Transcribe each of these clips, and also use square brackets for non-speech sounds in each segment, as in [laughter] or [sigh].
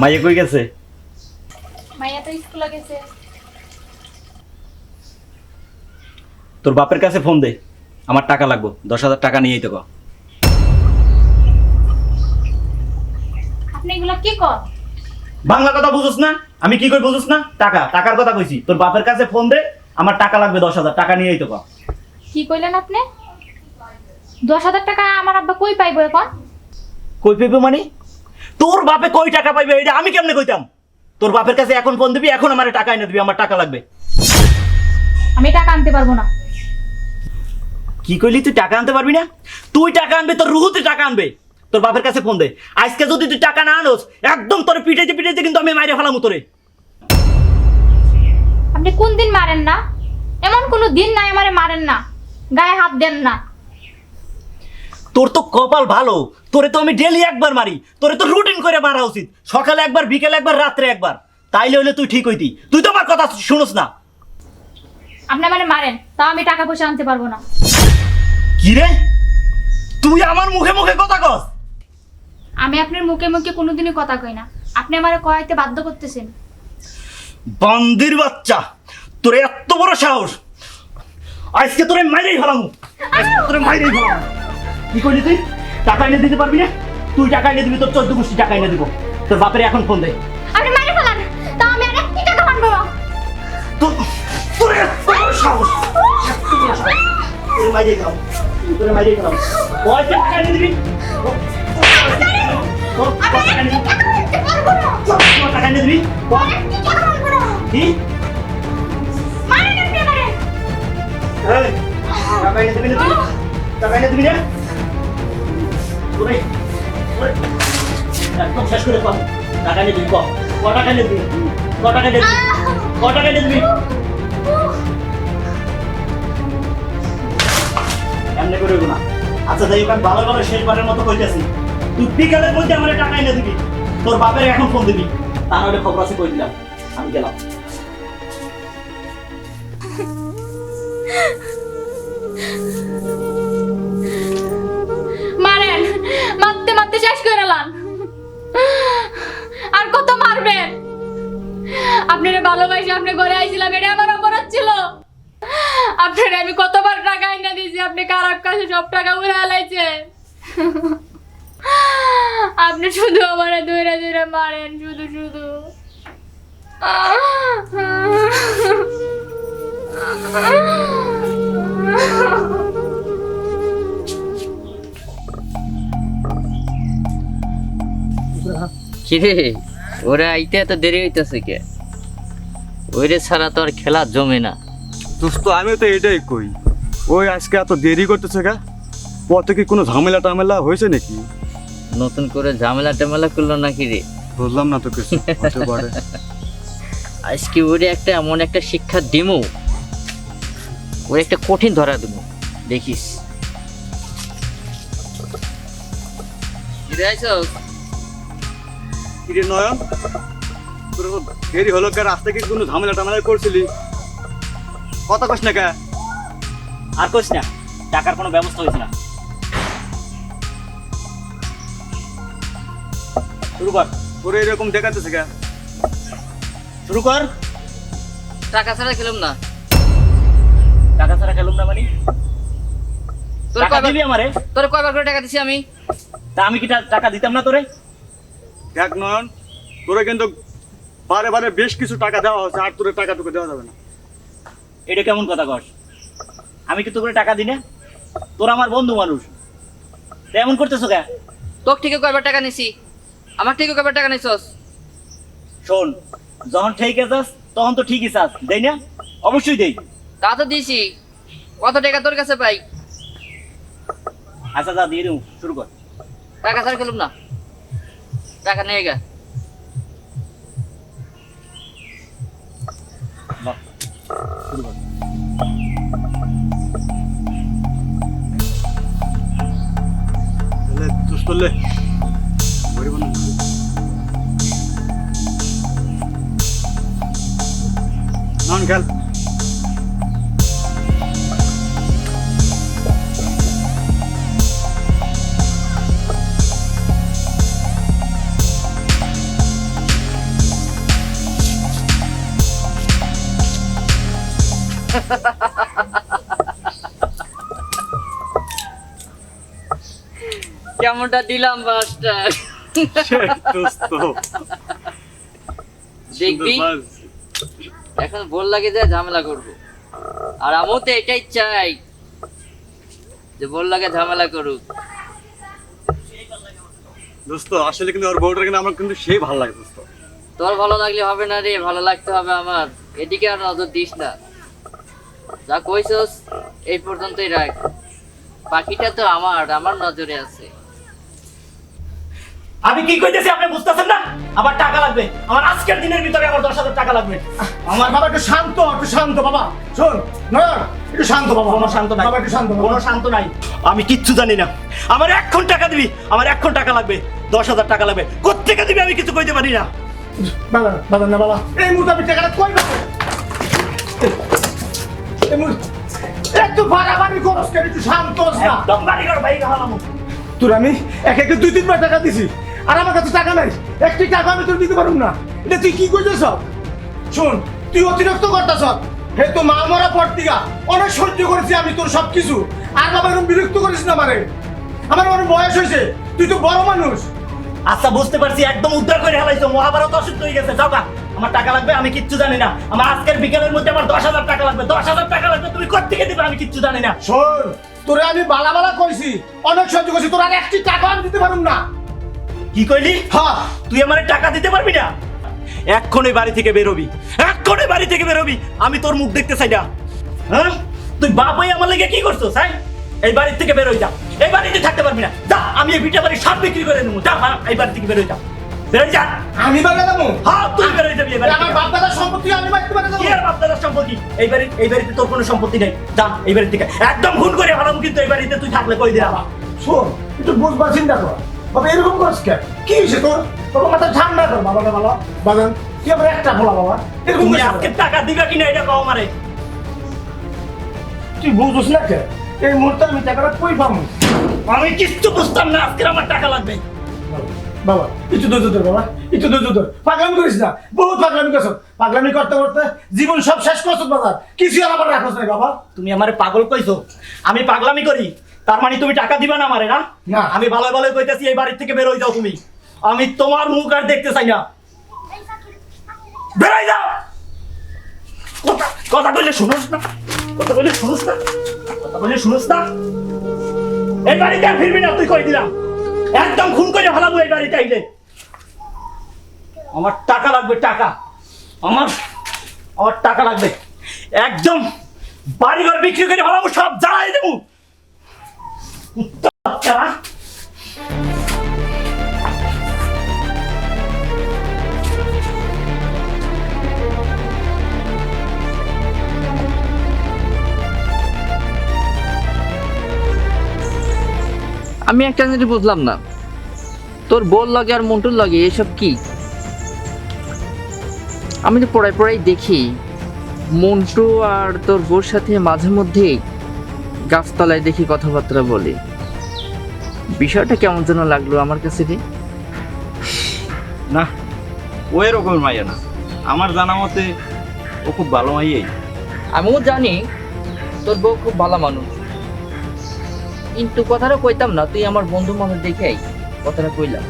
মাইয়া কই গেছে? মাইয়া তো স্কুলে গেছে। তোর বাপের কাছে ফোন দে। আমার টাকা লাগবো। দশ হাজার টাকা নিয়েই তো। আপনি এগুলা কি কর? বাংলা কথা বুঝোস না? আমি কি কই বুঝোস না? টাকা। টাকার কথা কইছি। তোর বাপের কাছে ফোন দে। আমার টাকা লাগবে দশ হাজার। টাকা নিয়েই তো। কি কইলেন আপনি? দশ হাজার টাকা আমার আব্বা কই পাইবো এখন? কই পাইবো মানে? তোর বাপে কই টাকা পাইবে? এটা আমি কেমনে কইতাম? তোর বাপের কাছে এখন ফোন দিবি এখন আমার টাকা এনে দিবি আমার টাকা লাগবে। আমি টাকা আনতে পারব না। কি কইলি তুই টাকা আনতে পারবি না? তুই টাকা আনবে তোর রুহুতে টাকা আনবে। তোর বাপের কাছে ফোন দে। আজকে যদি তুই টাকা না আনোস একদম তোর পিটাইতে পিটাইতে কিন্তু আমি মাইরে ফেলাম তোরে। আপনি কোন দিন মারেন না? এমন কোনো দিন নাই আমারে মারেন না। গায়ে হাত দেন না। তোর তো কপাল ভালো। তোরে তো আমি ডেলি একবার মারি। তোরে তো রুটিন করে মারা উচিত। সকালে একবার বিকেলে একবার রাত্রে একবার। তাইলে হলে তুই ঠিক হইতি। তুই তো আমার কথা শুনোস না। আপনি মানে মারেন তাও আমি টাকা পয়সা আনতে পারব না। কি রে? তুই আমার মুখে মুখে কথা কস। আমি আপনার মুখে মুখে কোনোদিনই কথা কই না। আপনি আমারে কয়াইতে বাধ্য করতেছেন। বান্দির বাচ্চা তোর এত বড় সাহস। আজকে তোরে মাইরেই আজকে তোরে মাইরেই ফেলাম। কি করলি তুই? টাকা এনে দিতে পারবি না? তুই টাকা এনে দিবি তোর চোদ্দ গোষ্ঠী টাকা এনে দিব। তোর বাপের এখন ফোন দে। আপনি মারে ফেলান তাও আমি আর একটি টাকা মানবো না। তোর সাহস। তোরে ফেলাম তোরে ওই টাকা এনে দিবি? টাকা এনে দিবি? টাকা এনে দিবি? বল। কি? টাকা এনে দিবি না টাকা এনে দিবি না? শেষ করে কর। টাকা এনে দিবি, ক। ক টাকা এনে দিবি? ক টাকা এনে দিবি? এমনি করে না। আচ্ছা যাই হোক, ভালো ভালো শেষবারের মতো কইতেছি তুই বিকালের মধ্যে আমার টাকা এনে দিবি তোর বাপের এখন ফোন দিবি তা নাহলে কই দিলাম আমি গেলাম [laughs] মারতে মারতে শেষ করে লান আর কত মারবেন? আপনারা ভালোবাসি, আপনি ঘরে আইছিলাম, এটা আমার অপরাধ ছিল। আপনারা আমি কতবার টাকা এনে দিয়েছি, আপনি কারার কাছে সব টাকা উড়ে হালাইছে আপনি শুধু আমার দূরে দূরে মারেন, শুধু শুধু। কিরে? ওরা আইতে এত দেরি হইতেছে কে? ওইরে ছাড়া তো আর খেলা জমে না। দোস্ত আমিও তো এটাই কই। ওই আজকে এত দেরি করতেছে গা পথে কি কোনো ঝামেলা টামেলা হয়েছে নাকি? নতুন করে ঝামেলা টামেলা করল নাকি রে? বুঝলাম না তো কিছু হতে পারে। আজকে ওরে একটা এমন একটা শিক্ষা দিমু। ওর একটা কঠিন ধরা দেবো দেখিস। কিরে আইসস? কিরে নয়ন তোর দেরি হলো কে? রাস্তায় কি কোনো ঝামেলা টামেলা করছিলি? কথা কস না কে? আর কইস না টাকার কোনো ব্যবস্থা হয়েছে না। শুরু কর। ওরে এরকম দেখাতেছে কে? শুরু কর। টাকা ছাড়া খেলাম না। টাকা ছাড়া খেলুম না মানে? তোর কয়বার দিবি আমারে? তোর কয়বার করে টাকা দিছি আমি? তা আমি কি টাকা দিতাম না তোরে? দেখ নয়ন তোরে কিন্তু বারে বারে বেশ কিছু টাকা দেওয়া হচ্ছে আর তোরে টাকা টুকু দেওয়া যাবে না। এটা কেমন কথা কস? আমি কি তোকে টাকা দিই না? তোর আমার বন্ধু মানুষ। তা এমন করতেছো কে? তোর থেকে কয়বার টাকা নিছি? আমার থেকে কয়বার টাকা নিছস? শোন যখন ঠিক যাস তখন তো ঠিকই চাস। দেই না? অবশ্যই দেই। তা তো দিছি। কত টাকা তোর কাছে পাই? আচ্ছা যা দিয়ে দিও শুরু কর। টাকা ছাড়া খেলুম না। টাকা নিয়ে গা। বাহ, শুরু কর তাহলে দোস্ত লে বলব না নন খেল। কেমনটা দিলাম বাসটা? দেখবি? এখন বল লাগে যে ঝামেলা করব। আর আমিও তো এটাই চাই যে বল লাগে ঝামেলা করুক। দোস্ত আসলে কিন্তু ওর বউটার কিন্তু আমার কিন্তু সেই ভালো লাগে দোস্ত। তোর ভালো লাগলে হবে না রে ভালো লাগতে হবে আমার। এদিকে আর নজর দিস না। যা কইছস এই পর্যন্তই রাখ। পাখিটা তো আমার আমার নজরে আছে। আমি কি কইতেছি আপনি বুঝতেছেন না? আমার টাকা লাগবে। আমার আজকের দিনের ভিতরে আমার দশ হাজার টাকা লাগবে। আমার বাবা একটু শান্ত একটু শান্ত বাবা। শোন নয়ন একটু শান্ত বাবা। কোনো শান্ত নাই। বাবা একটু শান্ত কোনো শান্ত নাই। আমি কিচ্ছু জানি না। আমার এখন টাকা দিবি আমার এখন টাকা লাগবে। দশ হাজার টাকা লাগবে। কোথেকে দিবি আমি কিছু কইতে পারি না। বাবা বাবা না বাবা। এই মুহূর্তে আমি টাকাটা কই পাবো? একটু বাড়াবাড়ি করস কেন? একটু শান্ত না। একদম বাড়ি ঘর বাইরে হালামু। তোর আমি এক একে দুই তিনবার টাকা দিছি। আর আমার কাছে টাকা নাই। একটি টাকা আমি তোর দিতে পারুম না। এটা তুই কি করছিস শোন তুই অতিরিক্ত করতেছ। হে তো মা মরা পর দিকা অনেক সহ্য করেছি আমি তোর সব কিছু আর বাবা এরকম বিরক্ত করিস না আমারে। আমার অনেক বয়স হয়েছে। তুই তো বড় মানুষ। আচ্ছা বুঝতে পারছি একদম উদ্ধার করে হেলাইছো। মহাভারত অসুস্থ হয়ে গেছে। যাও। আমার টাকা লাগবে আমি কিচ্ছু জানি না। আমার আজকের বিকেলের মধ্যে আমার দশ হাজার টাকা লাগবে দশ হাজার টাকা লাগবে তুমি কোথেকে দিবে আমি কিচ্ছু জানি না। শোন তোরে আমি বালা বালা কইছি অনেক সহ্য করছি তোর আর একটি টাকা আমি দিতে পারুম না। কি কইলি? হ্যাঁ তুই আমার টাকা দিতে পারবি না? এক্ষুনি বাড়ি থেকে বেরোবি এক্ষুনি বাড়ি থেকে বেরোবি আমি তোর মুখ দেখতে চাই না। হ্যাঁ? তুই বাপ হয়ে আমার লেগে কি করছ হ্যাঁ? এই বাড়ির থেকে বেরোই যা এই বাড়িতে থাকতে পারবি না। যা আমি এই বিটা বাড়ি সব বিক্রি করে নেব যা এই বাড়ি থেকে বেরোই যা। যা। আমি দেবো হ্যাঁ তুই যাবি আমার বাপ দাদার সম্পত্তি আমি বাড়তে পারে কি আর বাপ দাদার সম্পত্তি? এই বাড়ি এই বাড়িতে তোর কোনো সম্পত্তি নেই। যা এই বাড়ি থেকে একদম ভুল করে হারাম কিন্তু এই বাড়িতে তুই থাকলে কই দিলাম? শোন একটু বুঝবার চিন্তা কর। বাবা এরকম করিস কেন? কি হয়েছে তোর? বাবা মাথা ঠান্ডা কর বাবা বাবা বাগান আবার একটা বলা বাবা। এরকম আজকে টাকা দিবা কিনা এটা কও আমারে। তুই বুঝছিস না কেন? এই মুহূর্তে আমি টাকাটা কই পাবো? আমি কিচ্ছু বুঝতাম না আজকে আমার টাকা লাগবে। বাবা একটু ধৈর্য ধর বাবা একটু ধৈর্য ধর। পাগলামি করিস না বহুত পাগলামি করছ। পাগলামি করতে করতে জীবন সব শেষ করছ বাজার কিছু আর আমার রাখছ নাই বাবা। তুমি আমারে পাগল কইছো? আমি পাগলামি করি তার মানে তুমি টাকা দিবা না আমারে না? না। আমি ভালো ভালো কইতেছি এই বাড়ির থেকে বেরোই যাও তুমি। আমি তোমার মুখ আর দেখতে চাই না। বেরোই যাও! কথা কথা কইলে শুনোস না কথা কইলে শুনোস না কথা কইলে শুনোস না। এই বাড়িতে আর ফিরবি না তুই কই দিলাম? একদম খুন করে ভালো এই বাড়িতে আইলে। আমার টাকা লাগবে, টাকা। আমার আমার টাকা লাগবে। একদম বাড়িঘর বিক্রি করে ভালো সব জ্বালাই দেবো। আমি একটা জিনিস বুঝলাম না। তোর বল লাগে আর মন্টুর লাগে এসব কি? আমি তো পড়াই পড়াই দেখি মন্টু আর তোর বোর সাথে মাঝে মধ্যে গাছতলায় দেখি কথাবার্তা বলে। বিষয়টা কেমন যেন লাগল আমার কাছে রে। না ও এরকম মাইয়া না। আমার জানা মতে ও খুব ভালো মাইয়াই। আমিও জানি তোর বউ খুব ভালো মানুষ। কিন্তু কথাটা কইতাম না তুই আমার বন্ধু মানুষ দেখেই কথাটা কইলাম।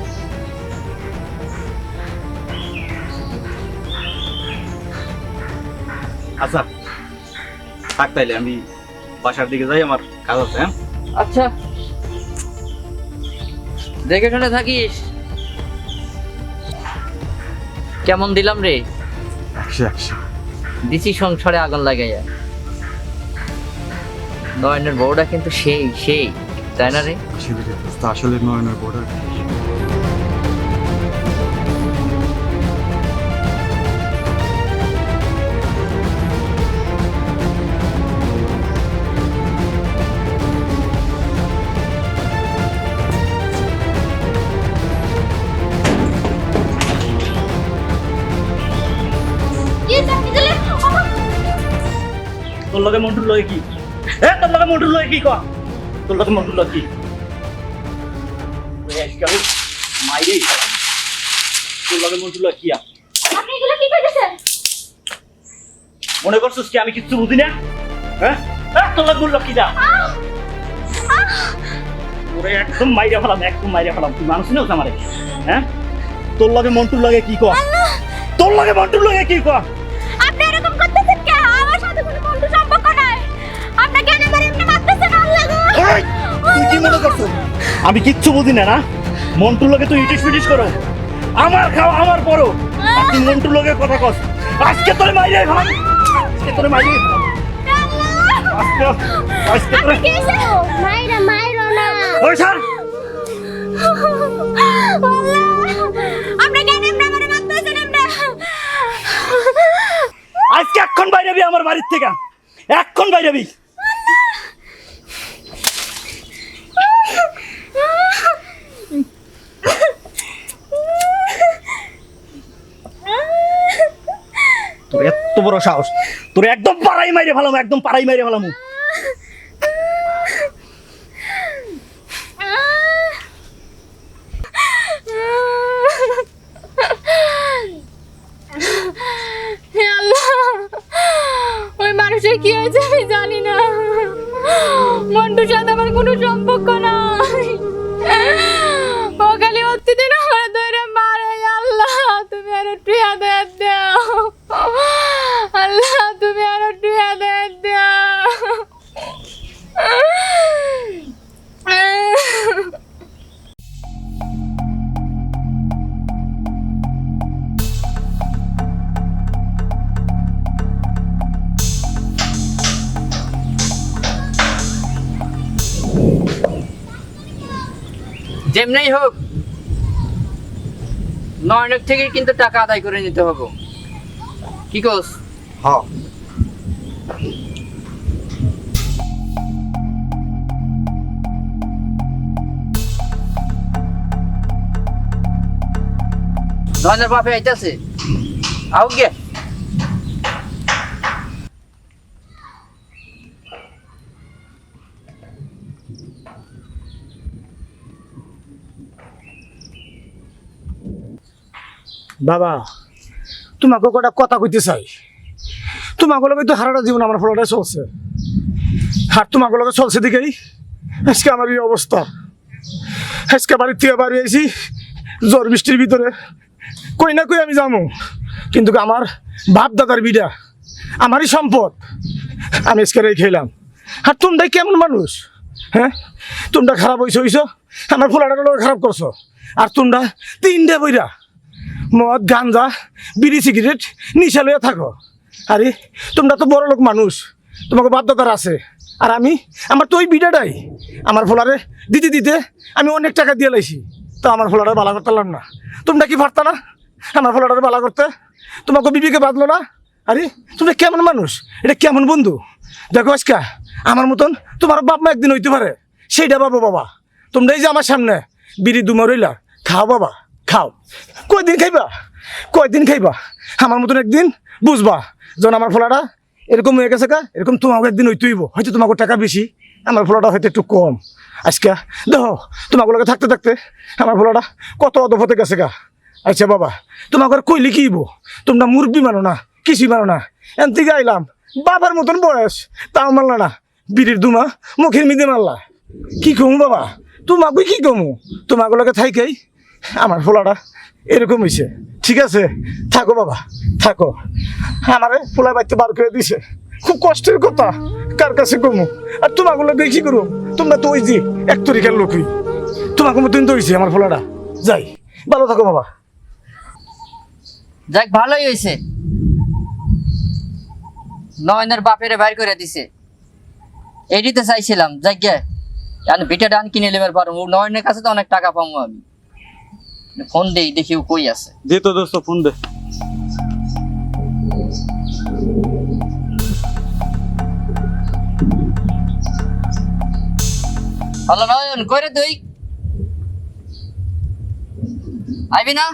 আচ্ছা থাক তাইলে আমি বাসার দিকে যাই আমার কাজ আছে হ্যাঁ? আচ্ছা। দেখে শুনে থাকিস। কেমন দিলাম রে? দিছি সংসারে আগুন লাগাইয়া। নয়নের বউটা কিন্তু সেই সেই তাই না রে? আসলে নয়নের বড় তোর লগে মন্টুর লগে কি? এ তোর লগে লগে কি কয়া তোর লগে মন্টুর লগে কি? ওই আজকাল মাইরেই খারাপ। তোর লগে মন্টুর লগে কি আপনি এগুলো কি কইতেছেন মনে করছিস কি আমি কিচ্ছু বুঝি না? হ্যাঁ? তোর লোক বলল কি যা? ওরে একদম মাইরে ফেলাম একদম মাইরে ফেলাম। তুই মানুষ নেও আমারে? হ্যাঁ? তোর লগে মন্টুর লগে কি কর? তোর লগে মন্টুর লগে কি কর? তুই কি মনে করছ? আমি কিচ্ছু বুঝি না না? মন্টুর লগে তুই ইটিস পিটিস করো। আমার খাও আমার পরো আর তুই মন্টুর লগে কথা কস। আজকে তোর মাইরে ফেলাম আজকে তোর মাইরে আজকে আজকে তোর মাইরা মাইরো না। ওই স্যার আজকে এক্ষণ বাইরেবি আমার বাড়ির থেকে। এক্ষণ বাইরেবি তোর এত বড় সাহস। তোর একদম পাড়াই মাইরে ফেলাম একদম পাড়াই মাইরে ফেলাম। যেমনি হোক নয়নক থেকে কিন্তু টাকা আদায় করে নিতে হবে। কি কোস? হ্যাঁ নয়নের বাপে আইতাছে। আউ গে বাবা, তোমাকে কটা কথা কইতে চাই। তোমাকে লগে তো হারাটা জীবন, আমার ফলাটা চলছে। আর তোমাকে লগে চলছে দিকেই। আজকে আমার এই অবস্থা। আজকে বাড়ির থেকে বাড়ি আইছি, জ্বর বৃষ্টির ভিতরে। কই না কই আমি যাব। কিন্তু আমার বাপ দাদার বিডা, আমারই সম্পদ। আমি আজকে খেলাম আর তোমরা কেমন মানুষ? হ্যাঁ? তোমরা খারাপ হয়েছ হইছ। আমার ফোলাটার লগে খারাপ করছ। আর তোমরা তিনটা বইরা মদ, গাঞ্জা, বিড়ি, সিগারেট নিশা লইয়া থাকো। আরে, তোমরা তো বড় লোক মানুষ, তোমাকে বাধ্যতার আছে। আর আমি, আমার তো ওই বিডাটাই। আমার ফোলারে দিতে দিতে আমি অনেক টাকা দিয়ে লাইছি। তো আমার ফোলারে বালা করতে না। তোমরা কি পারতা না? আমার ফোলারে বালা করতে? তোমাকে বিবিকে বাঁধলো না? আরে, তোমরা কেমন মানুষ? এটা কেমন বন্ধু? দেখো আজকা, আমার মতন তোমার বাপ মা একদিন হইতে পারে। সেইটা বাবা বাবা। তোমরা এই যে আমার সামনে বিড়ি দুমা রইলা, খাও বাবা। খাও। কয়দিন খাইবা? কয়দিন খাইবা? আমার মতন একদিন বুঝবা, যখন আমার ফোলাটা এরকম হয়ে গেছে কা, এরকম তোমাকে একদিন হইতে হইব। হয়তো তোমাকে টাকা বেশি, আমার ফোলাটা হয়তো একটু কম। আজকে, দেখো, তোমাকে লগে থাকতে থাকতে আমার ফোলাটা কত অদপ হতে গেছে গা আচ্ছা বাবা, তোমাকে কইলে কি হইব? তোমরা মুরব্বি মানো না কিছুই মানো না। এন থেকে আইলাম, বাবার মতন বয়স। তাও মারলা না, বিড়ির দুমা মুখের মিদে মারলা কি কমু বাবা? তোমাকে কি কমু? তোমাকে লগে থাইকেই আমার ফোলাটা এরকম হয়েছে ঠিক আছে, থাকো বাবা, থাকো। আমারে ফোলা বাড়িতে বার করে দিছে। খুব কষ্টের কথা, কার কাছে কমু? আর তোমাকে লগে কি করু, তোমরা তো ওই যে এক তরিকার লোকই। তোমাকে মতন তো হয়েছে আমার ফোলাটা। যাই, ভালো থাকো বাবা। যাক, ভালোই হয়েছে নয়নের বাপেরে বাইর করে দিছে। এটি তো চাইছিলাম যাক গে আমি ডান কিনে নেবার পারব নয়নের কাছে তো অনেক টাকা পাবো আমি। ফোন দেই দেখি কই আছে। যে তো দোস্ত ফোন দে। হ্যালো নয়ন কই রে তুই? আইবি না?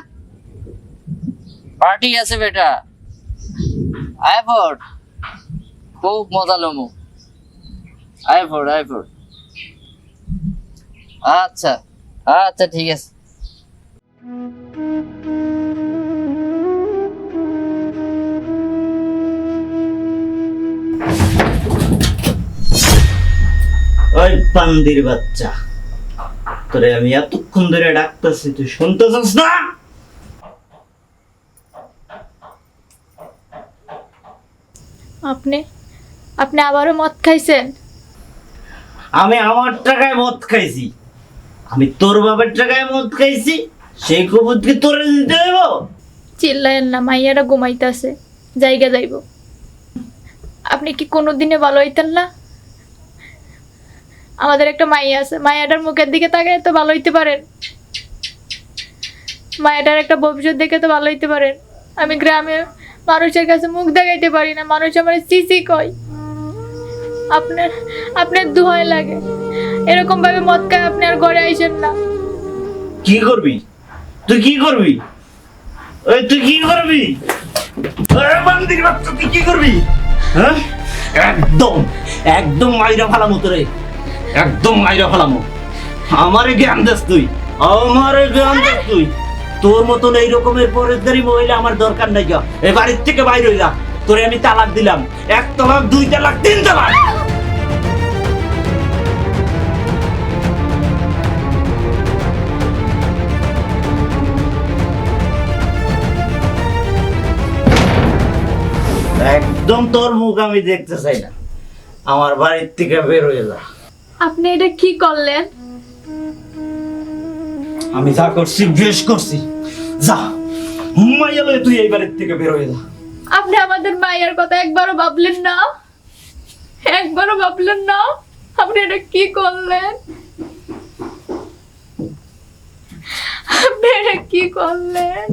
পার্টি আছে বেটা। আয়ফোর্ড খুব মজা লমু। আয়ফোর্ড আয়ফোর্ড আচ্ছা আচ্ছা ঠিক আছে। পান্দির বাচ্চা তোরে আমি এতক্ষণ ধরে ডাকতেছি তুই শুনতে চাস না? আপনি আপনি আবারও মদ খাইছেন? আমি আমার টাকায় মদ খাইছি। আমি তোর বাবার টাকায় মদ খাইছি সেই কবুত কি তোরে দিতে দেব চিল্লায়েন না মাইয়ারা ঘুমাইতেছে জায়গা যাইব। আপনি কি কোনো দিনে ভালো হইতেন না? আমাদের একটা মাইয়া আছে মায়াটার মুখের দিকে তাকায় তো ভালো হইতে পারেন। মায়াটার একটা ভবিষ্যৎ দেখে তো ভালো হইতে পারেন। আমি গ্রামে মানুষের কাছে মুখ দেখাইতে পারি না মানুষ আমার চিচি কয়। আপনার আপনার দুহাই লাগে। এরকম ভাবে মদ খায় আপনি আর ঘরে আইসেন না। কি করবি? তুই কি করবি? ওই তুই কি করবি? বান্দির বাচ্চা, তুই কি করবি? হ্যাঁ? একদম একদম মাইরা ফালামো তোরে। একদম মাইরা ফালামো। আমারে জ্ঞান দেস তুই, আমারে জ্ঞান দেস তুই। তোর মতন এই রকমের পরেশদারি মহিলা আমার দরকার নাই এই বাড়ির থেকে বাইরে হয়ে তোরে আমি তালাক দিলাম। এক তালাক, দুই তালাক, তিন তালাক। একদম তোর মুখ আমি দেখতে চাই না। আমার বাড়ির থেকে বের হয়ে যা। আপনি এটা কি করলেন? আমি যা করছি বেশ করছি। যা মাইয়া লয়ে তুই এই বাড়ির থেকে বের হয়ে যা। আপনি আমাদের মায়ের কথা একবারও ভাবলেন না? একবারও ভাবলেন না? আপনি এটা কি করলেন? আপনি এটা কি করলেন?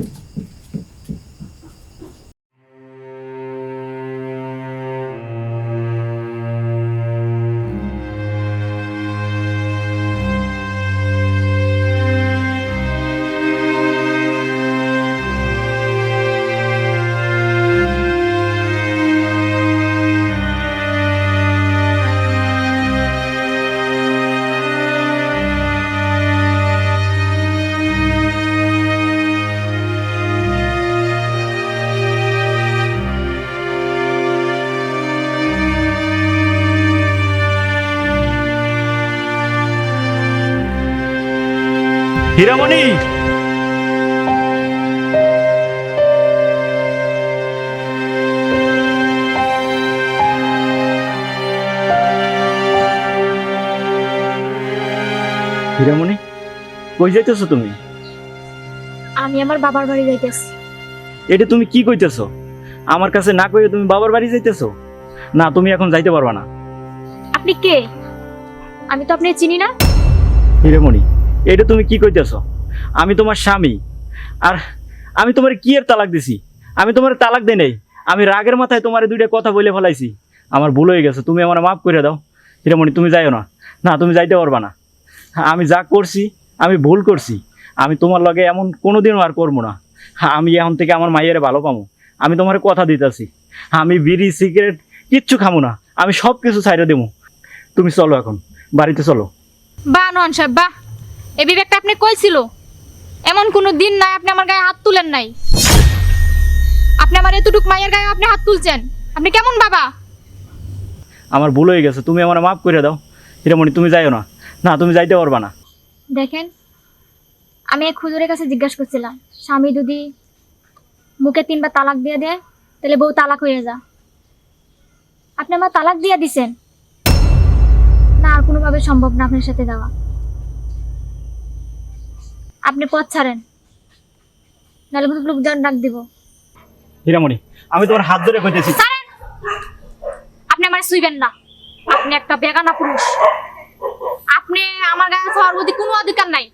হীরামণি। হীরামণি কই যাইতেছো তুমি? আমি আমার বাবার বাড়ি যাইতেছি। এটা তুমি কি কইতেছো? আমার কাছে না কইয়ে তুমি বাবার বাড়ি যাইতেছো? না তুমি এখন যাইতে পারবা না। আপনি কে? আমি তো আপনি চিনি না। হিরেমণি এটা তুমি কি কইতেছো? আমি তোমার স্বামী। আর আমি তোমার কি এর তালাক দিছি? আমি তোমার তালাক দেই নাই। আমি রাগের মাথায় তোমার দুইটা কথা বলে ফেলাইছি। আমার ভুল হয়ে গেছে, তুমি আমার মাফ করে দাও। হিরেমণি, তুমি যাইও না। না, তুমি যাইতে পারবা না। আমি যা করছি, আমি ভুল করছি। আমি তোমার লগে এমন কোনোদিনও আর করব না। আমি এখন থেকে আমার মাইয়ের ভালো পাবো আমি তোমার কথা দিতেছি। আমি বিড়ি, সিগারেট কিচ্ছু খামো না। আমি সব কিছু ছাইড়ে দেবো তুমি চলো এখন। বাড়িতে চলো। বাহ নন সাহেব, বাহ। এই বিবেকটা আপনি কইছিল এমন কোনো দিন নাই আপনি আমার গায়ে হাত তুলেন নাই। আপনি আমার এতটুক মায়ের গায়ে আপনি হাত তুলছেন। আপনি কেমন বাবা? আমার ভুল হয়ে গেছে তুমি আমার মাফ করে দাও। হিরামণি তুমি যাইও না। না তুমি যাইতে পারবা না। দেখেন আমি এক হুজুরের কাছে জিজ্ঞাসা করছিলাম স্বামী যদি মুখে তিনবার তালাক দিয়ে দেয় তাহলে বউ তালাক হয়ে যা। আপনি আমার তালাক দিয়ে দিছেন। না আর কোনোভাবে সম্ভব না আপনার সাথে দেওয়া আপনি পথ ছাড়েন। নাহলে কিন্তু লোকজন ডাক দিব। হীরামণি আমি তোমার হাত ধরে কইতেছি। ছাড়েন! আপনি আমার শুইবেন না। আপনি একটা বেগানা পুরুষ। আপনি আমার গায়ে সর্বদি প্রতি কোনো অধিকার নাই।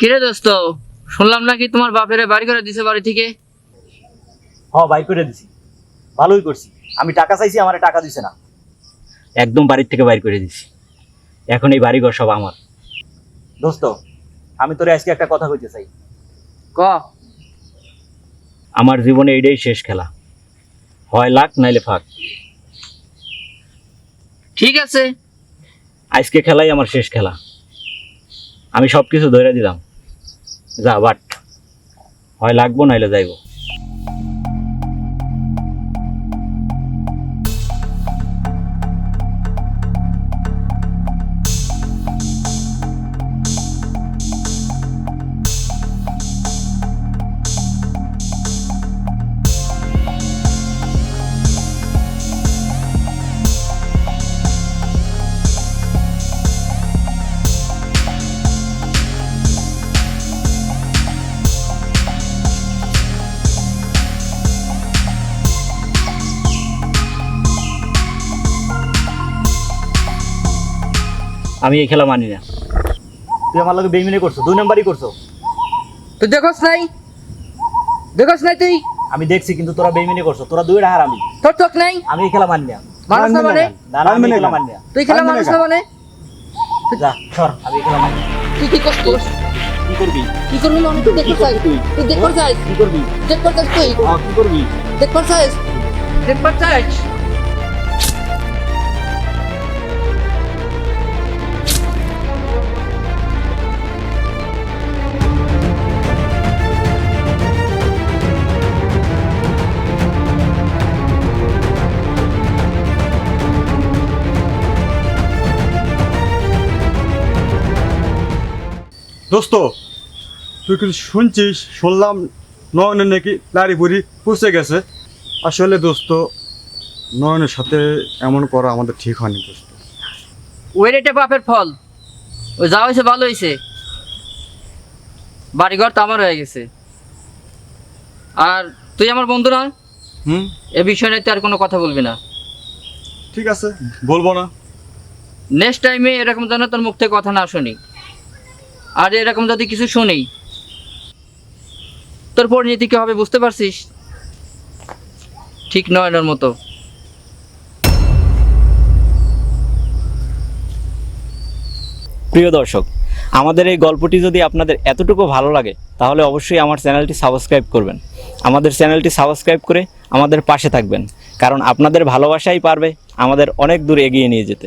কিরে দোস্ত শুনলাম নাকি তোমার বাপেরে বাড়ি করে দিছে বাড়ি থেকে? হ বাই করে দিছি। ভালোই করছি। আমি টাকা চাইছি আমার টাকা দিছে না। একদম বাড়ির থেকে বাইর করে দিছি। এখন এই বাড়িঘর সব আমার। দোস্ত আমি তোরে আজকে একটা কথা কইতে চাই। ক? আমার জীবনে এইটাই শেষ খেলা। হয় লাখ নাইলে ফাঁক। ঠিক আছে। আজকে খেলাই আমার শেষ খেলা। আমি সব কিছু ধরে দিলাম। যা বাট। হয় লাগবো নাইলে যাইবো। আমি এই খেলা মানি না। তুই আমার লগে বেইমিনি করছ দুই নাম্বারই করছ। তুই দেখোস নাই? দেখোস নাই তুই? আমি দেখছি কিন্তু তোরা বেইমিনি করছ তোরা দুইটা হার আমি। তোর চোখ নাই? আমি এই খেলা মানি না। মানুষ না মানে? না না, আমি এই খেলা মানি না। তুই খেলা মানুষ না মানে? যা সর আমি এই খেলা মানি না। তুই কি করছিস কি করবি? কি করবি মানে? তুই দেখতে চাই তুই তুই দেখতে চাই কি করবি? দেখতে চাই তুই? আহ, কি করবি? দেখতে চাই দেখতে চাই দোস্ত তুই কিছু শুনছিস? শুনলাম নয়নের নাকি নারী বুড়ি পুষে গেছে। আসলে দোস্ত নয়নের সাথে এমন করা আমাদের ঠিক হয়নি দোস্ত। ওই রেটে বাপের ফল। ও যা হয়েছে ভালো হয়েছে। বাড়িঘর তো আমার হয়ে গেছে। আর তুই আমার বন্ধু না? হুম? এ বিষয় নিয়ে তুই আর কোনো কথা বলবি না। ঠিক আছে বলব না। নেক্সট টাইমে এরকম যেন তোর মুখ থেকে কথা না শুনি। আর এরকম যদি কিছু শুনি তোর পরিণতি কি হবে বুঝতে পারছিস? ঠিক নয় ওর মতো। প্রিয় দর্শক, আমাদের এই গল্পটি যদি আপনাদের এতটুকু ভালো লাগে, তাহলে অবশ্যই আমার চ্যানেলটি সাবস্ক্রাইব করবেন। আমাদের চ্যানেলটি সাবস্ক্রাইব করে আমাদের পাশে থাকবেন, কারণ আপনাদের ভালোবাসাই পারবে আমাদের অনেক দূর এগিয়ে নিয়ে যেতে।